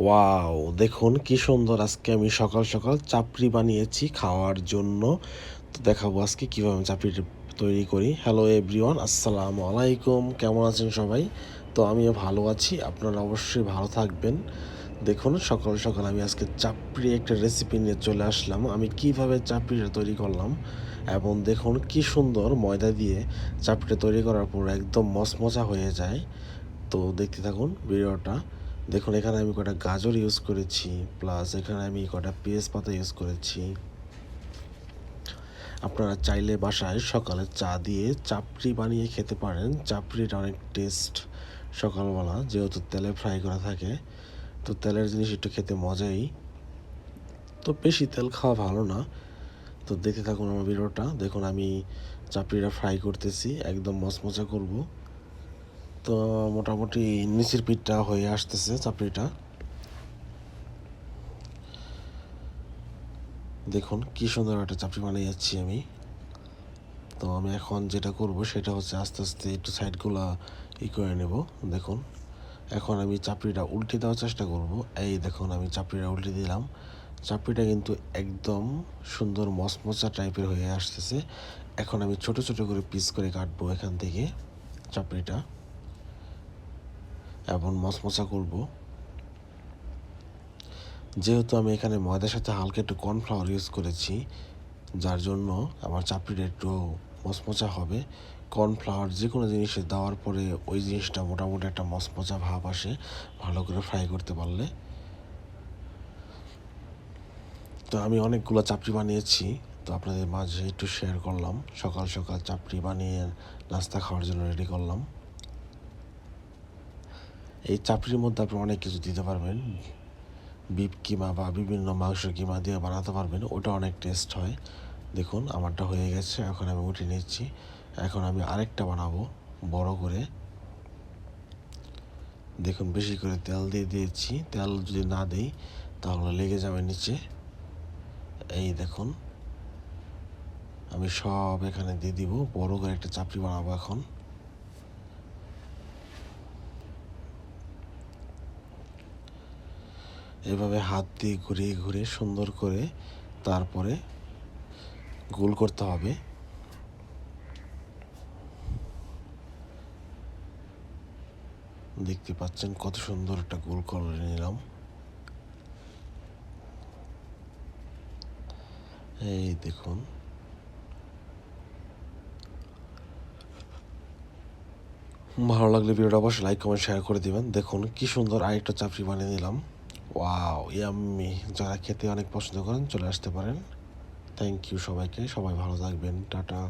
Wow, দেখুন কি সুন্দর আজকে আমি সকাল সকাল চাপড়ি বানিয়েছি খাওয়ার জন্য। তো দেখাবো আজকে কীভাবে আমি চাপড়িটা তৈরি করি। হ্যালো এভরিওয়ান আসসালামু আলাইকুম, কেমন আছেন সবাই? তো আমিও ভালো আছি, আপনারা অবশ্যই ভালো থাকবেন। দেখুন, সকাল সকাল আমি আজকে চাপড়ি একটা রেসিপি নিয়ে চলে আসলাম। আমি কীভাবে চাপড়িটা তৈরি করলাম এবং দেখুন কি সুন্দর ময়দা দিয়ে চাপড়িটা তৈরি করার পর একদম মচমচা হয়ে যায়। তো দেখতে থাকুন ভিডিওটা। দেখুন, এখানে আমি কটা গাজর ইউজ করেছি প্লাস এখানে আমি কটা পেঁয়াজ পাতা ইউজ করেছি। আপনারা চাইলে বাসায় সকালে চা দিয়ে চাপড়ি বানিয়ে খেতে পারেন। চাপড়িটা অনেক টেস্ট সকালবেলা, যেহেতু তেলে ফ্রাই করা থাকে, তো তেলের জিনিস একটু খেতে মজাই। তো বেশি তেল খাওয়া ভালো না। তো দেখতে থাকুন আমার ভিডিওটা। দেখুন, আমি চাপড়িটা ফ্রাই করতেছি, একদম মচমচা করব। তো মোটামুটি নিচের পিঠটা হয়ে আসতেছে, চাপড়িটা। দেখুন কি সুন্দর একটা চাপড়ি বানিয়ে যাচ্ছি আমি। তো আমি এখন যেটা করব সেটা হচ্ছে আস্তে আস্তে একটু সাইডগুলো ই করে নেব, দেখুন। এখন আমি চাপড়িটা উল্টে দেওয়ার চেষ্টা করব। এই দেখুন আমি চাপড়িটা উল্টে দিলাম। চাপড়িটা কিন্তু একদম সুন্দর মচমচা টাইপের হয়ে আসতেছে। এখন আমি ছোট ছোট করে পিস করে কাটবো এখান থেকে চাপড়িটা। এবং মচমচা করব। যেহেতু আমি এখানে ময়দার সাথে হালকা একটু কর্নফ্লাওয়ার ইউজ করেছি, যার জন্য আমার চাপড়িটা একটু মচমচা হবে। কর্নফ্লাওয়ার যে কোনো জিনিসে দেওয়ার পরে ওই জিনিসটা মোটামুটি একটা মচমচা ভাব আসে, ভালো করে ফ্রাই করতে পারলে। তো আমি অনেকগুলো চাপড়ি বানিয়েছি, তো আপনাদের মাঝে একটু শেয়ার করলাম। সকাল সকাল চাপড়ি বানিয়ে নাস্তা খাওয়ার জন্য রেডি করলাম। এই চাপড়ির মধ্যে আপনি অনেক কিছু দিতে পারবেন। বিপ কিমা বা বিভিন্ন মাংস কিমা দিয়ে বানাতে পারবেন, ওটা অনেক টেস্ট হয়। দেখুন, আমারটা হয়ে গেছে, এখন আমি উঠে নিচ্ছি। এখন আমি আরেকটা বানাবো, বড় করে। দেখুন, বেশি করে তেল দিয়ে দিয়েছি। তেল যদি না দেই, তাহলে লেগে যাবে নিচে। এই দেখুন, আমি সব এখানে দিয়ে দিব। বড় করে একটা চাপড়ি বানাবো এখন। এভাবে হাত দিয়ে ঘুরিয়ে ঘুরিয়ে সুন্দর করে তারপরে গোল করতে হবে। দেখতে পাচ্ছেন কত সুন্দর একটা গোল করে নিলাম। এই দেখুন। ভালো লাগলে ভিডিওটা অবশ্যই লাইক কমেন্ট শেয়ার করে দিবেন। দেখুন কি সুন্দর আরেকটা চাপড়ি বানিয়ে দিলাম ওয়াও ইয়াম্মি যারা খেতে অনেক পছন্দ করেন, চলে আসতে পারেন। থ্যাংক ইউ সবাইকে। সবাই ভালো থাকবেন। টাটা।